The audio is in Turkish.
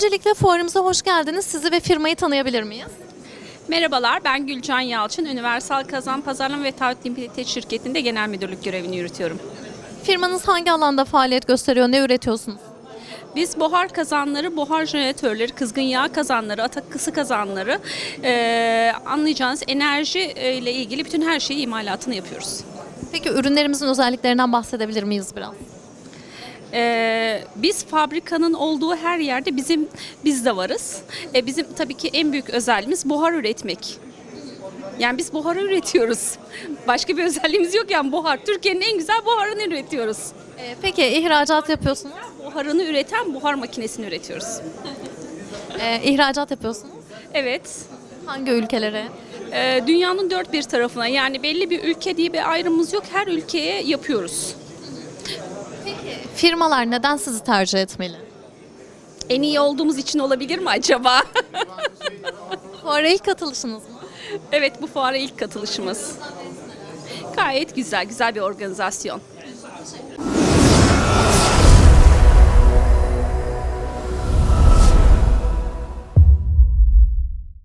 Öncelikle fuarımıza hoş geldiniz. Sizi ve firmayı tanıyabilir miyiz? Merhabalar, ben Gülcan Yalçın. Universal Kazan Pazarlama ve Taahhüt Limited şirketinde genel müdürlük görevini yürütüyorum. Firmanız hangi alanda faaliyet gösteriyor, ne üretiyorsunuz? Biz buhar kazanları, buhar jeneratörleri, kızgın yağ kazanları, atak kısı kazanları, eee, anlayacağınız enerji e, ile ilgili bütün her şeyi imalatını yapıyoruz. Peki ürünlerimizin özelliklerinden bahsedebilir miyiz biraz? Eee, biz fabrikanın olduğu her yerde bizim biz de varız. E, bizim tabii ki en büyük özelliğimiz buhar üretmek. Yani biz buhar üretiyoruz. Başka bir özelliğimiz yok yani buhar. Türkiye'nin en güzel buharını üretiyoruz. Ee, peki ihracat yapıyorsunuz, Buharını üreten buhar makinesini üretiyoruz. ee, ihracat yapıyorsunuz. Evet. Hangi ülkelere? e, dünyanın dört bir tarafına yani belli bir ülke diye bir ayrımımız yok. Her ülkeye yapıyoruz. Firmalar neden sizi tercih etmeli? En iyi olduğumuz için olabilir mi acaba? Fuara ilk katılışınız mı? evet bu fuara ilk katılışımız. Gayet güzel, güzel bir organizasyon.